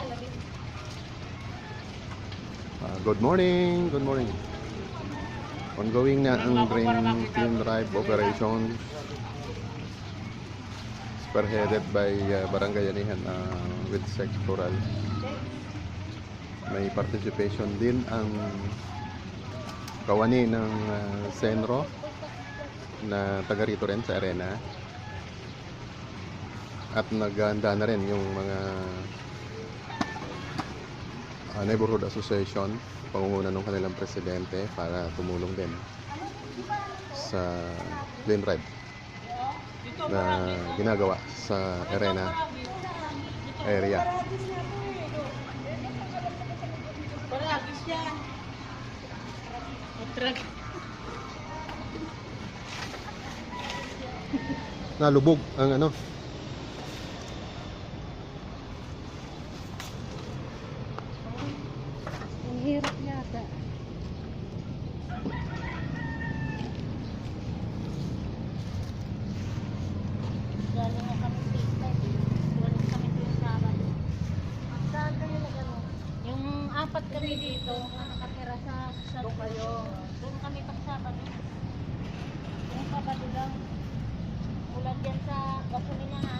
Uh, good morning, good morning. Ongoing na ang drain team drive operations spearheaded by uh, Barangay Anihan uh, with sectoral. May participation din ang kawani ng uh, Senro na taga rito rin sa arena at naganda na rin yung mga uh, neighborhood association pangunguna ng kanilang presidente para tumulong din sa clean ride na ginagawa sa arena area. Nalubog ang ano. Apat kami dito na nakatira sa sa Doon kayo. Doon kami pag Sabado. Yung Sabado lang. Mula dyan sa gasolinahan.